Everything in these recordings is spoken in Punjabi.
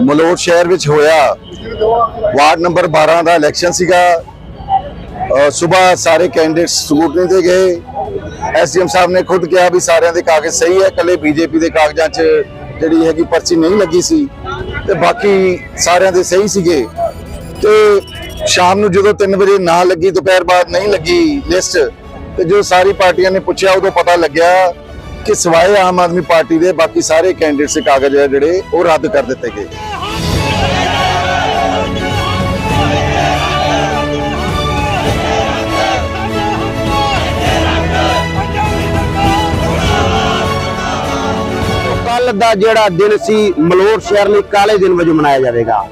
ਮਲੋਟ ਸ਼ਹਿਰ ਵਿੱਚ ਹੋਇਆ। ਵਾਰਡ ਨੰਬਰ 12 ਦਾ ਇਲੈਕਸ਼ਨ ਸੀਗਾ। ਸਵੇਰ ਸਾਰੇ ਕੈਂਡੀਡੇਟਸ ਸਕੂਟਨੀ ਤੇ ਗਏ। ਐਸਡੀਐਮ ਸਾਹਿਬ ਨੇ ਖੁਦ ਕਿਹਾ ਵੀ ਸਾਰਿਆਂ ਦੇ ਕਾਗਜ਼ ਸਹੀ ਹੈ ਕੱਲੇ ਬੀਜੇਪੀ ਦੇ ਕਾਗਜ਼ਾਂ 'ਚ ਜਿਹੜੀ ਹੈਗੀ ਪਰਚੀ ਨਹੀਂ ਲੱਗੀ ਸੀ। ਤੇ ਬਾਕੀ ਸਾਰਿਆਂ ਦੇ ਸਹੀ ਸੀਗੇ। ਤੇ ਸ਼ਾਮ ਨੂੰ ਜਦੋਂ 3 ਵਜੇ ਨਾ ਲੱਗੀ, ਦੁਪਹਿਰ ਬਾਅਦ ਨਹੀਂ ਲੱਗੀ ਲਿਸਟ ਤੇ ਜੋ ਸਾਰੀ ਪਾਰਟੀਆਂ ਨੇ ਪੁੱਛਿਆ, ਉਦੋਂ ਪਤਾ ਲੱਗਿਆ ਕਿ ਸਵਾਏ ਆਮ ਆਦਮੀ ਪਾਰਟੀ ਦੇ ਬਾਕੀ ਸਾਰੇ ਕੈਂਡੀਡੇਟਸ ਦੇ ਕਾਗਜ਼ ਆ ਜਿਹੜੇ ਉਹ ਰੱਦ ਕਰ ਦਿੱਤੇ ਗਏ ਕੱਲ ਦਾ ਜਿਹੜਾ ਦਿਨ ਸੀ ਮਲੋਟ ਸ਼ਹਿਰ ਲਈ ਕਾਲੇ ਦਿਨ ਵਜੋਂ ਮਨਾਇਆ ਜਾਵੇਗਾ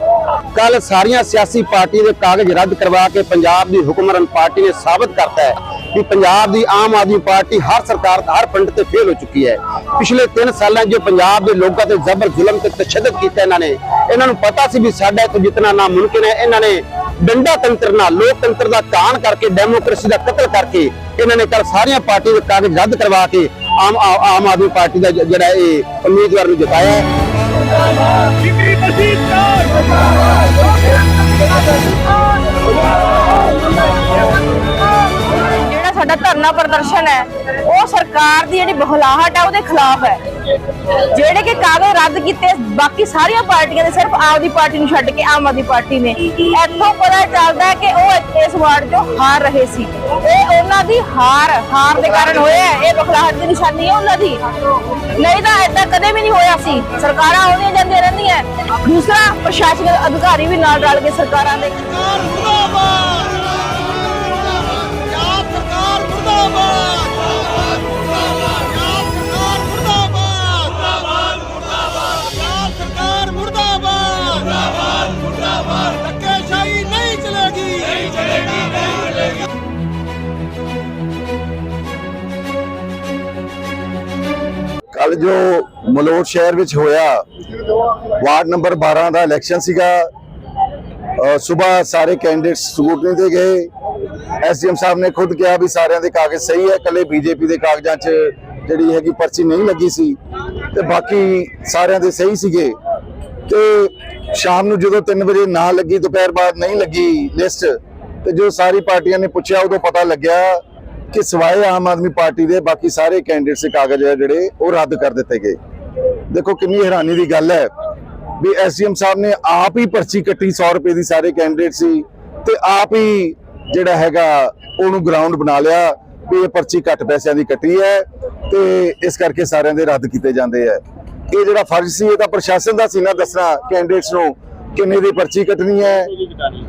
ਕੱਲ ਸਾਰੀਆਂ ਸਿਆਸੀ ਪਾਰਟੀਆਂ ਦੇ ਕਾਗਜ਼ ਰੱਦ ਕਰਵਾ ਕੇ ਪੰਜਾਬ ਦੀ ਹੁਕਮਰਾਨ ਪਾਰਟੀ ਨੇ ਸਾਬਤ ਕਰਤਾ ਹੈ ਕਿ ਪੰਜਾਬ ਦੀ ਆਮ ਆਦਮੀ ਪਾਰਟੀ ਹਰ ਸਰਕਾਰ, ਹਰ ਫਰੰਟ ਤੇ ਫੇਲ ਹੋ ਚੁੱਕੀ ਹੈ। ਪਿਛਲੇ 3 ਸਾਲਾਂ ਜੋ ਪੰਜਾਬ ਦੇ ਲੋਕਾਂ ਤੇ ਜ਼ਬਰ ਜ਼ੁਲਮ ਤੇ ਤਸ਼ੱਦਦ ਕੀਤਾ ਇਹਨਾਂ ਨੇ। ਇਹਨਾਂ ਨੂੰ ਪਤਾ ਸੀ ਵੀ ਸਾਡਾ ਇੱਥੇ ਜਿੱਤਣਾ ਨਾਮੁਮਕਿਨ ਹੈ। ਇਹਨਾਂ ਨੇ ਡੰਡਾ ਤੰਤਰ ਨਾਲ, ਲੋਕਤੰਤਰ ਦਾ ਕਾਣ ਕਰਕੇ, ਡੈਮੋਕ੍ਰੇਸੀ ਦਾ ਕਤਲ ਕਰਕੇ ਇਹਨਾਂ ਨੇ ਕੱਲ ਸਾਰੀਆਂ ਪਾਰਟੀਆਂ ਦੇ ਕਾਗਜ਼ ਰੱਦ ਕਰਵਾ ਕੇ ਆਮ ਆਮ ਆਦਮੀ ਪਾਰਟੀ ਦਾ ਜਿਹੜਾ ਇਹ ਉਮੀਦਵਾਰ ਨੂੰ ਜਿਤਾਇਆ ਹੈ। ਧਰਨਾ ਪ੍ਰਦਰਸ਼ਨ ਹੈ, ਉਹ ਸਰਕਾਰ ਦੀ ਜਿਹੜੀ ਬਹਲਾਹਟ ਹੈ ਉਹਦੇ ਖਿਲਾਫ ਹੈ। ਜਿਹੜੇ ਕਿ ਕਾਗਜ਼ ਰੱਦ ਕੀਤੇ, ਬਾਕੀ ਸਾਰੀਆਂ ਪਾਰਟੀਆਂ ਨੇ, ਸਿਰਫ ਆਪਦੀ ਪਾਰਟੀ ਨੂੰ ਛੱਡ ਕੇ ਆਮ ਆਦਮੀ ਪਾਰਟੀ ਨੇ। ਇੱਥੋਂ ਪਤਾ ਚੱਲਦਾ ਕਿ ਉਹ ਇਸ ਵਾਰਡ 'ਚੋਂ ਹਾਰ ਰਹੇ ਸੀ। ਇਹ ਉਹਨਾਂ ਦੀ ਹਾਰ ਹਾਰ ਦੇ ਕਾਰਨ ਹੋਇਆ ਇਹ ਬਖਲਾਹਟ ਦੀ ਨਿਸ਼ਾਨੀ ਹੈ ਉਹਨਾਂ ਦੀ। ਨਹੀਂ ਤਾਂ ਏਦਾਂ ਕਦੇ ਵੀ ਨਹੀਂ ਹੋਇਆ ਸੀ। ਸਰਕਾਰਾਂ ਆਉਂਦੀਆਂ ਜਾਂਦੀਆਂ ਰਹਿੰਦੀਆਂ। ਦੂਸਰਾ ਪ੍ਰਸ਼ਾਸਨਿਕ ਅਧਿਕਾਰੀ ਵੀ ਨਾਲ ਰਲ ਕੇ ਸਰਕਾਰਾਂ ਦੇ। ਕੱਲ ਜੋ ਮਲੋਟ ਸ਼ਹਿਰ ਵਿੱਚ ਹੋਇਆ, ਵਾਰਡ ਨੰਬਰ 12 ਦਾ ਇਲੈਕਸ਼ਨ ਸੀਗਾ ਸਵੇਰ ਸਾਰੇ ਕੈਂਡੀਡੇਟਸ ਸਕੂਟਨੀ ਤੇ ਗਏ। ਐਸਡੀਐਮ ਸਾਹਿਬ ਨੇ ਖੁਦ ਕਿਹਾ ਵੀ ਸਾਰਿਆਂ ਦੇ ਕਾਗਜ਼ ਸਹੀ ਹੈ ਕੱਲੇ ਬੀਜੇਪੀ ਦੇ ਕਾਗਜ਼ਾਂ 'ਚ ਜਿਹੜੀ ਹੈਗੀ ਪਰਚੀ ਨਹੀਂ ਲੱਗੀ ਸੀ ਤੇ ਬਾਕੀ ਸਾਰਿਆਂ ਦੇ ਸਹੀ ਸੀਗੇ। ਤੇ ਸ਼ਾਮ ਨੂੰ ਜਦੋਂ 3 ਵਜੇ ਨਾ ਲੱਗੀ, ਦੁਪਹਿਰ ਬਾਅਦ ਨਹੀਂ ਲੱਗੀ ਲਿਸਟ ਤੇ ਜੋ ਸਾਰੀ ਪਾਰਟੀਆਂ ਨੇ ਪੁੱਛਿਆ, ਉਦੋਂ ਪਤਾ ਲੱਗਿਆ ਕਿ ਸਵਾਏ ਆਮ ਆਦਮੀ ਪਾਰਟੀ ਦੇ ਬਾਕੀ ਸਾਰੇ ਕੈਂਡੀਡੇਟਸ ਦੇ ਕਾਗਜ਼ ਆ ਜਿਹੜੇ, ਉਹ ਰੱਦ ਕਰ ਦਿੱਤੇ ਗਏ। ਦੇਖੋ ਕਿੰਨੀ ਹੈਰਾਨੀ ਦੀ ਗੱਲ ਹੈ ਵੀ ਐਸਡੀਐਮ ਸਾਹਿਬ ਨੇ ਆਪ ਹੀ ਪਰਚੀ ਕੱਟੀ 100 ਰੁਪਏ ਦੀ ਸਾਰੇ ਕੈਂਡੀਡੇਟ ਸੀ ਤੇ ਆਪ ਹੀ ਜਿਹੜਾ ਹੈਗਾ, ਉਹਨੂੰ ਗਰਾਊਂਡ ਬਣਾ ਲਿਆ ਵੀ ਇਹ ਪਰਚੀ ਘੱਟ ਪੈਸਿਆਂ ਦੀ ਕੱਟੀ ਹੈ ਤੇ ਇਸ ਕਰਕੇ ਸਾਰਿਆਂ ਦੇ ਰੱਦ ਕੀਤੇ ਜਾਂਦੇ ਆ। ਇਹ ਜਿਹੜਾ ਫਰਜ਼ ਸੀ, ਇਹ ਤਾਂ ਪ੍ਰਸ਼ਾਸਨ ਦਾ ਸੀ ਨਾ ਦੱਸਣਾ ਕੈਂਡੀਡੇਟਸ ਨੂੰ ਕਿੰਨੇ ਦੀ ਪਰਚੀ ਕੱਟਣੀ ਹੈ।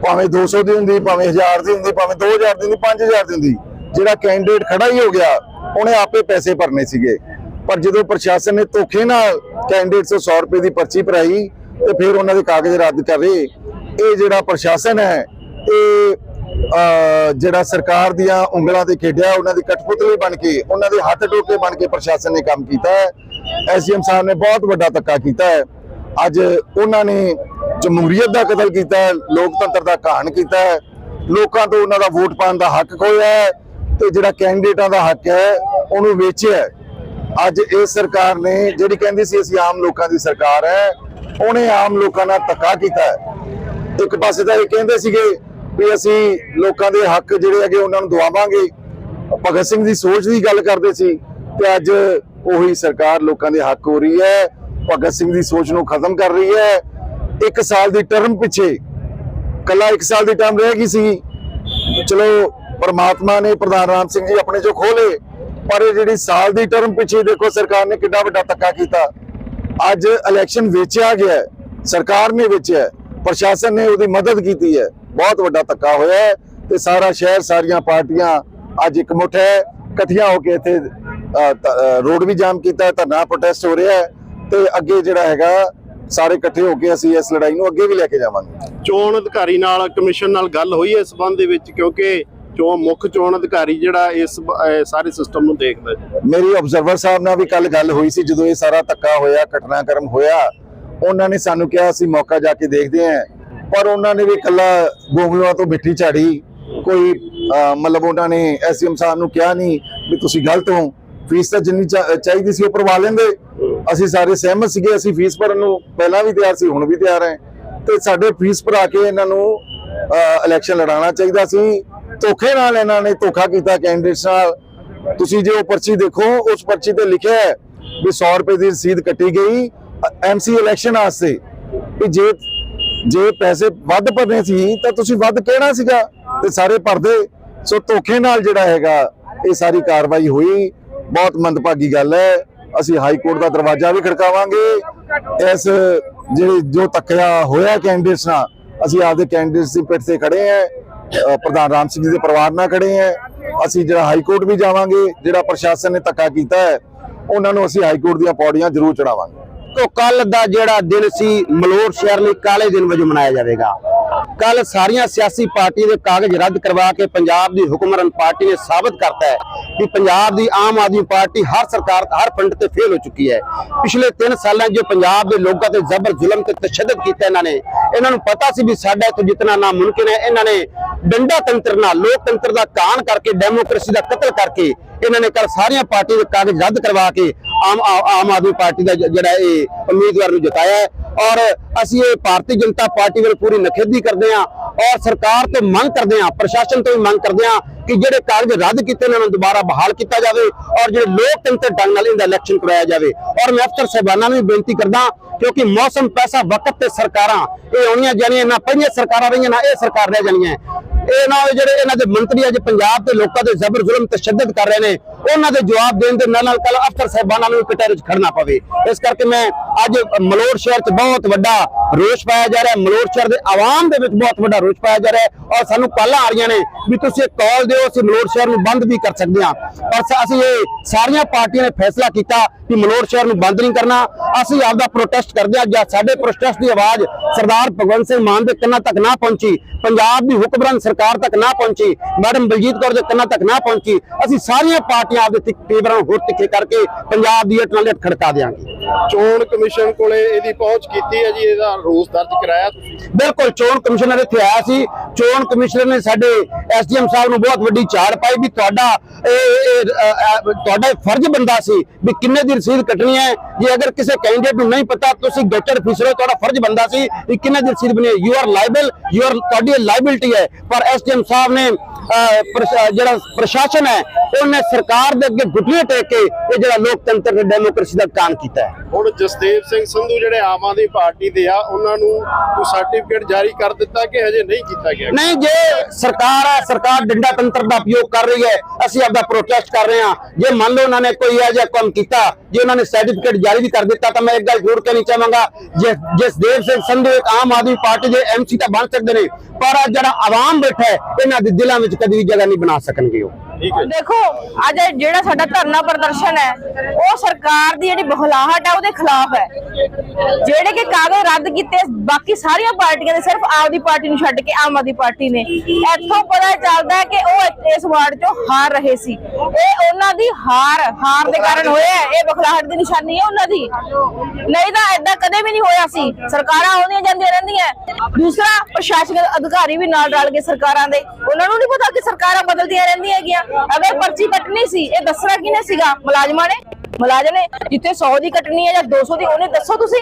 ਭਾਵੇਂ 200 ਦੀ ਹੁੰਦੀ, ਭਾਵੇਂ 1000 ਦੀ ਹੁੰਦੀ, ਭਾਵੇਂ 2000 ਦੀ ਹੁੰਦੀ 5000 ਦੀ ਹੁੰਦੀ। ਜਿਹੜਾ ਕੈਂਡੀਡੇਟ ਖੜਾ ਹੀ ਹੋ ਗਿਆ, ਉਹਨੇ ਆਪੇ ਪੈਸੇ ਭਰਨੇ ਸੀਗੇ। ਪਰ ਜਦੋਂ ਪ੍ਰਸ਼ਾਸਨ ਨੇ ਧੋਖੇ ਨਾਲ ਕੈਂਡੀਡੇਟਸ ਤੋਂ 100 ਰੁਪਏ ਦੀ ਪਰਚੀ ਭਰਾਈ ਤੇ ਫਿਰ ਉਹਨਾਂ ਦੇ ਕਾਗਜ਼ ਰੱਦ ਕਰੇ, ਇਹ ਜਿਹੜਾ ਪ੍ਰਸ਼ਾਸਨ ਹੈ, ਇਹ ਜਿਹੜਾ ਸਰਕਾਰ ਦੀਆਂ ਉਂਗਲਾਂ ਤੇ ਖੇਡਿਆ, ਉਹਨਾਂ ਦੀ ਕਠਪੁਤਲੀ ਬਣ ਕੇ, ਉਹਨਾਂ ਦੇ ਹੱਥ ਟੋਕੇ ਬਣ ਕੇ ਪ੍ਰਸ਼ਾਸਨ ਨੇ ਕੰਮ ਕੀਤਾ ਹੈ। ਐਸਡੀਐਮ ਸਾਹਿਬ ਨੇ ਬਹੁਤ ਵੱਡਾ ਧੱਕਾ ਕੀਤਾ ਹੈ। ਅੱਜ ਉਹਨਾਂ ਨੇ ਜਮਹੂਰੀਅਤ ਦਾ ਕਤਲ ਕੀਤਾ ਹੈ, ਲੋਕਤੰਤਰ ਦਾ ਘਾਣ ਕੀਤਾ ਹੈ। ਲੋਕਾਂ ਤੋਂ ਉਹਨਾਂ ਦਾ ਵੋਟ ਪਾਉਣ ਦਾ ਹੱਕ ਖੋਇਆ ਹੈ ਤੇ ਜਿਹੜਾ ਕੈਂਡੀਡੇਟਾਂ ਦਾ ਹੱਕ ਹੈ, ਉਹਨੂੰ ਵੇਚਿਆ ਅੱਜ ਇਸ ਸਰਕਾਰ ਨੇ, ਜਿਹੜੀ ਕਹਿੰਦੀ ਸੀ ਅਸੀਂ ਆਮ ਲੋਕਾਂ ਦੀ ਸਰਕਾਰ ਹੈ, ਉਹਨੇ ਆਮ ਲੋਕਾਂ ਨਾਲ ਧੱਕਾ ਕੀਤਾ ਹੈ। ਇੱਕ ਪਾਸੇ ਤਾਂ ਇਹ ਕਹਿੰਦੇ ਸੀਗੇ ਵੀ ਅਸੀਂ ਲੋਕਾਂ ਦੇ ਹੱਕ ਜਿਹੜੇ ਹੈਗੇ ਉਹਨਾਂ ਨੂੰ ਦਵਾਵਾਂਗੇ। ਭਗਤ ਸਿੰਘ ਦੀ ਸੋਚ ਦੀ ਗੱਲ ਕਰਦੇ ਸੀ ਤੇ ਅੱਜ ਉਹੀ ਸਰਕਾਰ ਲੋਕਾਂ ਦੇ ਹੱਕ ਹੋ ਰਹੀ ਹੈ। ਭਗਤ ਸਿੰਘ ਦੀ ਸੋਚ ਨੂੰ ਖਤਮ ਕਰ ਰਹੀ ਹੈ। ਇੱਕ ਸਾਲ ਦੀ ਟਰਮ ਪਿੱਛੇ, ਕੱਲਾ ਇੱਕ ਸਾਲ ਦੀ ਟਰਮ ਰਹਿ ਗਈ ਸੀ। ਚਲੋ, ਪਰਮਾਤਮਾ ਨੇ, ਪ੍ਰਧਾਨ ਰਾਮ ਸਿੰਘ ਜੀ ਆਪਣੇ ਚੋਂ ਖੋਲੇ ਪਰ ਇਹ ਜਿਹੜੀ ਸਾਲ ਦੀ ਟਰਮ ਪਿੱਛੇ ਦੇਖੋ, ਸਰਕਾਰ ਨੇ ਕਿੰਨਾ ਵੱਡਾ ਧੱਕਾ ਕੀਤਾ। ਅੱਜ ਇਲੈਕਸ਼ਨ ਵੇਚਿਆ ਗਿਆ ਸਰਕਾਰ ਨੇ ਵੇਚਿਆ ਪ੍ਰਸ਼ਾਸਨ ਨੇ ਉਹਦੀ ਮਦਦ ਕੀਤੀ ਹੈ। ਬਹੁਤ ਵੱਡਾ ਧੱਕਾ ਹੋਇਆ ਹੈ ਤੇ ਸਾਰਾ ਸ਼ਹਿਰ ਸਾਰੀਆਂ ਪਾਰਟੀਆਂ ਅੱਜ ਇਕਮੁੱਠ ਹੈ। ਇਕੱਠੀਆਂ ਹੋ ਕੇ ਇੱਥੇ ਰੋਡ ਵੀ ਜਾਮ ਕੀਤਾ ਹੈ ਧਰਨਾ ਪ੍ਰੋਟੈਸਟ ਹੋ ਰਿਹਾ ਹੈ ਤੇ ਅੱਗੇ ਜਿਹੜਾ ਹੈਗਾ ਸਾਰੇ ਇਕੱਠੇ ਹੋ ਕੇ ਅਸੀਂ ਇਸ ਲੜਾਈ ਨੂੰ ਅੱਗੇ ਵੀ ਲੈ ਕੇ ਜਾਵਾਂਗੇ। ਚੋਣ ਅਧਿਕਾਰੀ ਨਾਲ ਕਮਿਸ਼ਨ ਨਾਲ ਗੱਲ ਹੋਈ ਹੈ ਇਸ ਸੰਬੰਧ ਦੇ ਵਿੱਚ ਕਿਉਂਕਿ ਚੋਣ ਮੁੱਖ ਚੋਣ ਅਧਿਕਾਰੀ ਜਿਹੜਾ ਇਸ ਸਾਰੇ ਸਿਸਟਮ ਨੂੰ ਦੇਖਦਾ ਹੈ। ਮੇਰੀ ਆਬਜ਼ਰਵਰ ਸਾਹਿਬ ਨਾਲ ਵੀ ਕੱਲ ਗੱਲ ਹੋਈ ਸੀ ਜਦੋਂ ਇਹ ਸਾਰਾ ਧੱਕਾ ਹੋਇਆ ਘਟਨਾਕ੍ਰਮ ਹੋਇਆ ਉਹਨਾਂ ਨੇ ਸਾਨੂੰ ਕਿਹਾ ਅਸੀਂ ਮੌਕਾ ਜਾ ਕੇ ਦੇਖਦੇ ਆਂ ਪਰ ਉਹਨਾਂ ਨੇ ਵੀ ਕੱਲਾ ਗੋਂਗਲੂਆਂ ਤੋਂ ਮਿੱਠੀ ਝਾੜੀ ਕੋਈ ਮਤਲਬ ਉਹਨਾਂ ਨੇ ਐਸਐਮ ਸਾਹਿਬ ਨੂੰ ਕਿਹਾ ਨਹੀਂ ਵੀ ਤੁਸੀਂ ਗਲਤ ਹੋ। ਫੀਸ ਤਾਂ ਜਿੰਨੀ ਚਾ- ਚਾਹੀਦੀ ਸੀ ਉਹ ਭਰਵਾ ਲੈਂਦੇ। ਅਸੀਂ ਸਾਰੇ ਸਹਿਮਤ ਸੀਗੇ, ਅਸੀਂ ਫੀਸ ਭਰਨ ਨੂੰ ਪਹਿਲਾਂ ਵੀ ਤਿਆਰ ਸੀ, ਹੁਣ ਵੀ ਤਿਆਰ ਹੈ। ਤੇ ਸਾਡੇ ਫੀਸ ਭਰਾ ਕੇ ਇਹਨਾਂ ਨੂੰ ਇਲੈਕਸ਼ਨ ਲੜਾਉਣਾ ਚਾਹੀਦਾ ਸੀ। ਧੋਖੇ ਨਾਲ ਇਹਨਾਂ ਨੇ ਧੋਖਾ ਕੀਤਾ ਕੈਂਡੀਡੇਟਸ ਨਾਲ। ਤੁਸੀਂ ਜੇ ਉਹ ਪਰਚੀ ਦੇਖੋ, ਉਸ ਪਰਚੀ ਤੇ ਲਿਖਿਆ ਹੈ ਵੀ 100 ਰੁਪਏ ਦੀ ਰਸੀਦ ਕੱਟੀ ਗਈ। ਐਮਸੀ ਇਲੈਕਸ਼ਨ ਵਾਸਤੇ। ਵੀ ਜੇ ਜੇ ਪੈਸੇ ਵੱਧ ਭਰਨੇ ਸੀ, ਤਾਂ ਤੁਸੀਂ ਵੱਧ ਕਹਿਣਾ ਸੀਗਾ ਤੇ ਸਾਰੇ ਭਰਦੇ। ਸੋ ਧੋਖੇ ਨਾਲ ਜਿਹੜਾ ਹੈਗਾ, ਇਹ ਸਾਰੀ ਕਾਰਵਾਈ ਹੋਈ। ਬਹੁਤ ਮੰਦਭਾਗੀ ਗੱਲ ਹੈ। ਅਸੀਂ ਹਾਈ ਕੋਰਟ ਦਾ ਦਰਵਾਜ਼ਾ ਵੀ ਖੜਕਾਵਾਂਗੇ। ਇਸ ਜਿਹੜੇ ਜੋ ਤੱਕਿਆ ਹੋਇਆ ਕੈਂਡੀਡੇਟਸ ਨਾਲ, ਅਸੀਂ ਆਪਦੇ ਕੈਂਡੀਡੇਟਸ ਦੀ ਪਿੱਠ ਤੇ ਖੜੇ ਹਾਂ। ਪ੍ਰਧਾਨ ਰਾਮ ਸਿੰਘ ਜੀ ਦੇ ਪਰਿਵਾਰ ਨਾਲ ਖੜੇ ਹਾਂ। ਅਸੀਂ ਜਿਹੜਾ ਹਾਈ ਕੋਰਟ ਵੀ ਜਾਵਾਂਗੇ, ਜਿਹੜਾ ਪ੍ਰਸ਼ਾਸਨ ਨੇ ਧੱਕਾ ਕੀਤਾ ਹੈ, ਉਹਨਾਂ ਨੂੰ ਅਸੀਂ ਹਾਈ ਕੋਰਟ ਦੀਆਂ ਪੌੜੀਆਂ ਜ਼ਰੂਰ ਚੜਾਵਾਂਗੇ ਤੋਂ ਕੱਲ ਦਾ ਜਿਹੜਾ ਦਿਨ ਸੀ ਮਲੋਰ ਸ਼ਹਿਰ ਲਈ ਕਾਲੇ ਦਿਨ ਵਜੋਂ ਮਨਾਇਆ ਜਾਵੇਗਾ। ਕੱਲ ਸਾਰੀਆਂ ਸਿਆਸੀ ਪਾਰਟੀਆਂ ਦੇ ਕਾਗਜ਼ ਰੱਦ ਕਰਵਾ ਕੇ ਪੰਜਾਬ ਦੀ ਹੁਕਮਰਾਨ ਪਾਰਟੀ ਨੇ ਸਾਬਤ ਕਰਤਾ ਹੈ ਕਿ ਪੰਜਾਬ ਦੀ ਆਮ ਆਦਮੀ ਪਾਰਟੀ ਹਰ ਸਰਕਾਰ, ਹਰ ਫਰੰਟ ਤੇ ਫੇਲ ਹੋ ਚੁੱਕੀ ਹੈ। ਪਿਛਲੇ 3 ਸਾਲਾਂ ਜੋ ਪੰਜਾਬ ਦੇ ਲੋਕਾਂ ਤੇ ਜ਼ਬਰ ਜ਼ੁਲਮ ਤੇ ਤਸ਼ੱਦਦ ਕੀਤਾ ਇਹਨਾਂ ਨੇ, ਇਹਨਾਂ ਨੂੰ ਪਤਾ ਸੀ ਵੀ ਸਾਡਾ ਇੱਥੋਂ ਜਿੱਤਣਾ ਨਾਮੁਮਕਿਨ ਹੈ, ਇਹਨਾਂ ਨੇ ਡੰਡਾ ਤੰਤਰ ਨਾਲ, ਲੋਕਤੰਤਰ ਦਾ ਕਾਣ ਕਰਕੇ, ਡੈਮੋਕ੍ਰੇਸੀ ਦਾ ਕਤਲ ਕਰਕੇ, ਇਹਨਾਂ ਨੇ ਕੱਲ ਸਾਰੀਆਂ ਪਾਰਟੀਆਂ ਦੇ ਕਾਗਜ਼ ਰੱਦ ਕਰਵਾ ਕੇ ਆਮ ਆ- ਆਮ ਆਦਮੀ ਪਾਰਟੀ ਦਾ ਜਿਹੜਾ ਇਹ ਉਮੀਦਵਾਰ ਨੂੰ ਜਿਤਾਇਆ ਹੈ। ਔਰ ਅਸੀਂ ਇਹ ਭਾਰਤੀ ਜਨਤਾ ਪਾਰਟੀ ਵੱਲ ਪੂਰੀ ਨਖੇਦੀ ਕਰਦੇ ਹਾਂ ਔਰ ਸਰਕਾਰ ਤੋਂ ਮੰਗ ਕਰਦੇ ਹਾਂ, ਪ੍ਰਸ਼ਾਸਨ ਤੋਂ ਵੀ ਮੰਗ ਕਰਦੇ ਹਾਂ ਕਿ ਜਿਹੜੇ ਕਾਗਜ਼ ਰੱਦ ਕੀਤੇ ਉਹਨਾਂ ਨੂੰ ਦੁਬਾਰਾ ਬਹਾਲ ਕੀਤਾ ਜਾਵੇ ਔਰ ਜਿਹੜੇ ਲੋਕਤੰਤਰ ਢੰਗ ਨਾਲ ਇਹਦਾ ਇਲੈਕਸ਼ਨ ਕਰਵਾਇਆ ਜਾਵੇ। ਔਰ ਮੈਂ ਅਫਸਰ ਸਾਹਿਬਾਨਾਂ ਨੂੰ ਵੀ ਬੇਨਤੀ ਕਰਦਾ ਕਿਉਂਕਿ ਮੌਸਮ ਪੈਸਾ ਵਕਤ ਤੇ ਸਰਕਾਰਾਂ, ਇਹ ਆਉਣੀਆਂ ਜਾਣੀਆਂ, ਨਾ ਪਹਿਲੀਆਂ ਸਰਕਾਰਾਂ ਰਹੀਆਂ, ਨਾ ਇਹ ਸਰਕਾਰ ਰਹਿ ਜਾਣੀਆਂ। ਇਹ ਨਾ ਜਿਹੜੇ ਇਹਨਾਂ ਦੇ ਮੰਤਰੀ ਅੱਜ ਪੰਜਾਬ ਦੇ ਲੋਕਾਂ ਦੇ ਜ਼ਬਰ ਜ਼ੁਲਮ ਤਸ਼ੱਦਦ ਕਰ ਰਹੇ ਨੇ ਉਹਨਾਂ ਦੇ ਜਵਾਬ ਦੇਣ ਦੇ ਨਾਲ ਨਾਲ ਕੱਲ ਅਫਸਰ ਸਾਹਿਬਾਨਾਂ ਨੂੰ ਕਟਹਿਰੇ 'ਚ ਖੜਨਾ ਪਵੇ। ਇਸ ਕਰਕੇ ਮੈਂ ਅੱਜ ਮਲੋਰ ਸ਼ਹਿਰ 'ਚ ਬਹੁਤ ਵੱਡਾ ਰੋਸ ਪਾਇਆ ਜਾ ਰਿਹਾ ਹੈ। ਮਲੋਰ ਸ਼ਹਿਰ ਦੇ ਆਵਾਮ ਦੇ ਵਿੱਚ ਬਹੁਤ ਵੱਡਾ ਰੋਸ ਪਾਇਆ ਜਾ ਰਿਹਾ ਔਰ ਸਾਨੂੰ ਕਾਲਾਂ ਆ ਰਹੀਆਂ ਨੇ ਵੀ ਤੁਸੀਂ ਕਾਲ ਦਿਓ, ਅਸੀਂ ਮਲੋਰ ਸ਼ਹਿਰ ਨੂੰ ਬੰਦ ਵੀ ਕਰ ਸਕਦੇ ਹਾਂ। ਪਰ ਅਸੀਂ ਇਹ ਸਾਰੀਆਂ ਪਾਰਟੀਆਂ ਨੇ ਫੈਸਲਾ ਕੀਤਾ ਕਿ ਮਲੋਰ ਸ਼ਹਿਰ ਨੂੰ ਬੰਦ ਨਹੀਂ ਕਰਨਾ। ਅਸੀਂ ਆਪਦਾ ਪ੍ਰੋਟੈਸਟ ਕਰਦੇ ਹਾਂ। ਜਾਂ ਸਾਡੇ ਪ੍ਰੋਟੈਸਟ ਦੀ ਆਵਾਜ਼ ਸਰਦਾਰ ਭਗਵੰਤ ਸਿੰਘ ਮਾਨ ਦੇ ਕੰਨਾਂ ਤੱਕ ਨਾ ਪਹੁੰਚੀ। ਪੰਜਾਬ ਦੀ ਹੁਕਮਰਾਨ ਸਰਕਾਰ ਤੱਕ ਨਾ ਪਹੁੰਚੀ। ਮੈਡਮ ਬਲਜੀਤ ਕੌਰ ਦੇ ਕੰਨਾਂ ਤੱਕ ਨਾ ਪਹੁੰਚੀ। ਅਸੀਂ ਸਾਰੀਆਂ ਪਾਰਟੀਆਂ ਆਪਦੇ ਤਿ- ਤੀਬਰਾਂ ਹੋਰ ਤਿੱਖੇ ਕਰਕੇ ਪੰਜਾਬ ਦੀ ਇੱਟ ਖੜਕਾ ਦੇਵਾਂਗੇ ਚੋਣ ਕਮਿਸ਼ਨ ਕੋਲੇ ਇਹਦੀ ਪਹੁੰਚ ਕੀਤੀ ਹੈ ਜੀ ਇਹਦਾ ਰੋਸ ਦਰਜ ਕਰਾਇਆ ਤੁਸੀਂ? ਬਿਲਕੁਲ ਚੋਣ ਕਮਿਸ਼ਨਰ ਇੱਥੇ ਆਇਆ ਸੀ। ਚੋਣ ਕਮਿਸ਼ਨਰ ਨੇ ਸਾਡੇ ਐਸਡੀਐਮ ਸਾਹਿਬ ਨੂੰ ਬਹੁਤ ਵੱਡੀ ਝਾੜ ਪਾਈ ਵੀ ਤੁਹਾਡਾ ਇਹ ਤੁਹਾਡਾ ਇਹ ਫਰਜ਼ ਬੰਦਾ ਸੀ ਵੀ ਕਿੰਨੇ ਦੀ ਰਸੀਦ ਕੱਟਣੀ ਹੈ। ਜੇ ਅਗਰ ਕਿਸੇ ਕੈਂਡੀਡੇਟ ਨੂੰ ਨਹੀਂ ਪਤਾ, ਤੁਸੀਂ ਗੈਟਡ ਫਿਸਰੋ ਤੁਹਾਡਾ ਫਰਜ਼ ਬੰਦਾ ਸੀ ਵੀ ਕਿੰਨੇ ਦੀ ਰਸੀਦ ਬਣੀ you are liable you are ਤੁਹਾਡੀ ਲਾਇਬਿਲਟੀ ਹੈ। ਪਰ ਐਸਡੀਐਮ ਸਾਹਿਬ ਨੇ ਪ੍ਰਸ਼ਾ- ਜਿਹੜਾ ਪ੍ਰਸ਼ਾਸਨ ਹੈ, ਉਹਨੇ ਸਰਕਾਰ ਦੇ ਅੱਗੇ ਗੁੱਟਲੀਆਂ ਟੇਕ ਕੇ ਇਹ ਜਿਹੜਾ ਲੋਕਤੰਤਰ ਤੇ ਡੈਮੋਕ੍ਰੇਸੀ ਦਾ ਕਾਮ ਕੀਤਾ ਹੈ। ਹੁਣ ਜਸਦੇਵ ਸਿੰਘ ਸੰਧੂ ਜਿਹੜੇ ਆਮ ਆਦਮੀ ਪਾਰਟੀ ਦੇ ਆ, ਉਹਨਾਂ ਨੂੰ ਕੋਈ ਸਰਟੀਫਿਕੇਟ ਜਾਰੀ ਕਰ ਦਿੱਤਾ ਕਿ ਹਜੇ ਨਹੀਂ ਕੀਤਾ ਗਿਆ? ਨਹੀਂ, ਜੇ ਸਰਕਾਰ ਹੈ ਸਰਕਾਰ ਡੰਡਾ ਤੰਤਰ ਦਾ ਉਪਯੋਗ ਕਰ ਰਹੀ ਹੈ, ਅਸੀਂ ਆਪਦਾ ਪ੍ਰੋਟੈਸਟ ਕਰ ਰਹੇ ਹਾਂ। ਜੇ ਮੰਨ ਲਓ ਉਹਨਾਂ ਨੇ ਕੋਈ ਇਹੋ ਜਿਹਾ ਕੰਮ ਕੀਤਾ, ਜੇ ਉਹਨਾਂ ਨੇ ਸਰਟੀਫਿਕੇਟ ਜਾਰੀ ਵੀ ਕਰ ਦਿੱਤਾ, ਤਾਂ ਮੈਂ ਇੱਕ ਗੱਲ ਜ਼ਰੂਰ ਕਹਿਣੀ ਚਾਹਾਂਗਾ ਜੇ ਸਿੰਘ ਸੰਧੂ ਇੱਕ ਆਮ ਆਦਮੀ ਪਾਰਟੀ ਦੇ ਐਮਸੀ ਤਾਂ ਬਣ ਸਕਦੇ ਨੇ, ਪਰ ਆਹ ਜਿਹੜਾ ਆਵਾਮ ਬੈਠਾ ਹੈ, ਇਹਨਾਂ ਦੇ ਦਿਲਾਂ ਵਿੱਚ ਕਦੀ ਵੀ ਜਗ੍ਹਾ ਨਹੀਂ ਬਣਾ ਸਕਣਗੇ ਉਹ। ਦੇਖੋ, ਅੱਜ ਜਿਹੜਾ ਸਾਡਾ ਧਰਨਾ ਪ੍ਰਦਰਸ਼ਨ ਹੈ, ਉਹ ਸਰਕਾਰ ਦੀ ਜਿਹੜੀ ਬਹਲਾਹਟ ਹੈ, ਉਹਦੇ ਖਿਲਾਫ ਹੈ। ਜਿਹੜੇ ਕਿ ਕਾਗਜ਼ ਰੱਦ ਕੀਤੇ, ਬਾਕੀ ਸਾਰੀਆਂ ਪਾਰਟੀਆਂ ਨੇ, ਸਿਰਫ ਆਪਦੀ ਪਾਰਟੀ ਨੂੰ ਛੱਡ ਕੇ ਆਮ ਆਦਮੀ ਪਾਰਟੀ ਨੇ। ਇੱਥੋਂ ਪਤਾ ਚੱਲਦਾ ਹੈ ਕਿ ਉਹ ਇਸ ਵਾਰਡ 'ਚੋਂ ਹਾਰ ਰਹੇ ਸੀ। ਇਹ ਉਹਨਾਂ ਦੀ ਹਾਰ ਹਾਰ ਦੇ ਕਾਰਨ ਹੋਇਆ ਇਹ ਬਖਲਾਹਟ ਦੀ ਨਿਸ਼ਾਨੀ ਹੈ ਉਹਨਾਂ ਦੀ। ਨਹੀਂ ਤਾਂ ਐਦਾਂ ਕਦੇ ਵੀ ਨਹੀਂ ਹੋਇਆ ਸੀ। ਸਰਕਾਰਾਂ ਆਉਂਦੀਆਂ ਜਾਂਦੀਆਂ ਰਹਿੰਦੀਆਂ ਦੂਸਰਾ, ਪ੍ਰਸ਼ਾਸਨਿਕ ਅਧਿਕਾਰੀ ਵੀ ਨਾਲ ਰਲ ਕੇ ਸਰਕਾਰਾਂ ਦੇ। ਉਹਨਾਂ ਨੂੰ ਨਹੀਂ ਪਤਾ ਕਿ ਸਰਕਾਰਾਂ ਬਦਲਦੀਆਂ ਰਹਿੰਦੀਆਂ ਹੈਗੀਆਂ। ਅਗਰ ਪਰਚੀ ਕੱਟਣੀ ਸੀ ਇਹ ਦੱਸਣਾ ਕਿਹਨੇ ਸੀਗਾ? ਮੁਲਾਜ਼ਮਾਂ ਨੇ? ਮੁਲਾਜ਼ਮ ਨੇ। ਜਿੱਥੇ 100 ਦੀ ਕੱਟਣੀ ਹੈ ਜਾਂ 200 ਦੀ ਉਹਨੇ ਦੱਸੋ ਤੁਸੀਂ।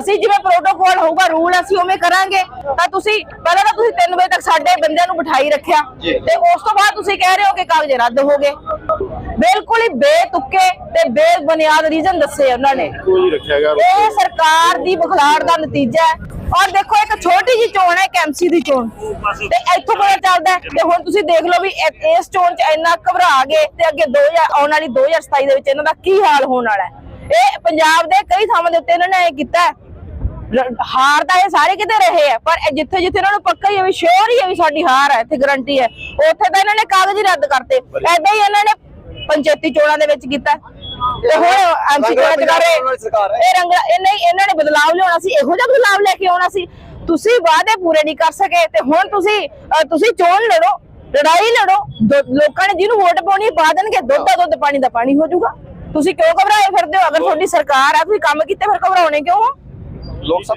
ਅਸੀਂ ਜਿਵੇਂ ਪ੍ਰੋਟੋਕੋਲ ਹੋਊਗਾ ਰੂਲ ਅਸੀਂ ਉਵੇਂ ਕਰਾਂਗੇ। ਤਾਂ ਤੁਸੀਂ ਪਹਿਲਾਂ ਤਾਂ ਤੁਸੀਂ 3 ਵਜੇ ਤੱਕ ਸਾਡੇ ਬੰਦਿਆਂ ਨੂੰ ਬਿਠਾਈ ਰੱਖਿਆ। ਤੇ ਉਸ ਤੋਂ ਬਾਅਦ ਤੁਸੀਂ ਕਹਿ ਰਹੇ ਹੋ ਕਿ ਕਾਗਜ਼ ਰੱਦ ਹੋ ਗਏ। ਬਿਲਕੁਲ ਹੀ ਬੇਤੁੱਕੇ ਤੇ ਬੇਬੁਨਿਆਦ ਰੀਜ਼ਨ ਦੱਸੇ ਉਹਨਾਂ ਨੇ। ਇਹ ਸਰਕਾਰ ਦੀ ਬਖਲਾੜ ਦਾ ਨਤੀਜਾ ਹੈ। ਔਰ ਦੇਖੋ, ਇੱਕ ਛੋਟੀ ਜੀ ਚੋਣ ਹੈ, ਇੱਕ ਐਮਸੀ ਦੀ ਚੋਣ। ਤੇ ਇੱਥੋਂ ਪਤਾ ਚੱਲਦਾ ਹੈ ਤੇ ਹੁਣ ਤੁਸੀਂ ਦੇਖ ਲਓ ਵੀ ਇ- ਇਸ ਚੋਣ 'ਚ ਇੰਨਾ ਘਬਰਾ ਗਏ ਤੇ ਅੱਗੇ 2000 ਆਉਣ ਵਾਲੀ 2027 ਦੇ ਵਿੱਚ ਇਹਨਾਂ ਦਾ ਕੀ ਹਾਲ ਹੋਣ ਵਾਲਾ ਹੈ? ਇਹ ਪੰਜਾਬ ਦੇ ਕਈ ਥਾਵਾਂ ਦੇ ਉੱਤੇ ਇਹਨਾਂ ਨੇ ਇਹ ਕੀਤਾ ਹੈ। ਰ- ਹਾਰ ਤਾਂ ਇਹ ਸਾਰੇ ਕਿਤੇ ਰਹੇ ਆ ਪਰ ਇਹ ਜਿੱਥੇ ਜਿੱਥੇ ਇਹਨਾਂ ਨੂੰ ਪੱਕਾ ਹੀ ਹੈ ਵੀ ਸ਼ੋਰ ਹੀ ਹੈ ਵੀ ਸਾਡੀ ਹਾਰ ਹੈ, ਇੱਥੇ ਗਾਰੰਟੀ ਹੈ। ਉੱਥੇ ਤਾਂ ਇਹਨਾਂ ਨੇ ਕਾਗਜ਼ ਹੀ ਰੱਦ ਕਰਤੇ। ਐਦਾਂ ਹੀ ਇਹਨਾਂ ਨੇ ਪੰਚਾਇਤੀ ਚੋਣਾਂ ਦੇ ਵਿੱਚ ਕੀਤਾ ਤੇ ਹੁਣ ਐਮਸੀ ਚ ਕਰ ਇਹ ਰੰਗ ਇਹ ਨਹੀਂ ਇਹਨਾਂ ਨੇ ਬਦਲਾਵ ਲਿਆਉਣਾ ਸੀ ਇਹੋ ਜਿਹਾ ਬਦਲਾਵ ਲੈ ਕੇ ਆਉਣਾ ਸੀ। ਤੁਸੀਂ ਵਾਅਦੇ ਪੂਰੇ ਨਹੀਂ ਕਰ ਸਕੇ ਤੇ ਹੁਣ ਤੁਸੀਂ ਤੁਸੀਂ ਚੋਣ ਲੜੋ ਲੜਾਈ ਲੜੋ ਲੋਕਾਂ ਨੇ ਜਿਹਨੂੰ ਵੋਟ ਪਾਉਣੀ ਪਾ ਦੇਣਗੇ। ਦੁੱਧ ਦਾ ਦੁੱਧ ਪਾਣੀ ਦਾ ਪਾਣੀ ਹੋ ਜਾਊਗਾ। ਤੁਸੀਂ ਕਿਉਂ ਘਬਰਾਏ ਫਿਰਦੇ ਹੋ? ਅਗਰ ਤੁਹਾਡੀ ਸਰਕਾਰ ਆ ਤੁਸੀਂ ਕੰਮ ਕੀਤੇ ਫਿਰ ਘਬਰਾਉਣੇ ਕਿਉਂ ਹੋ? ਲੋਕ ਸਭ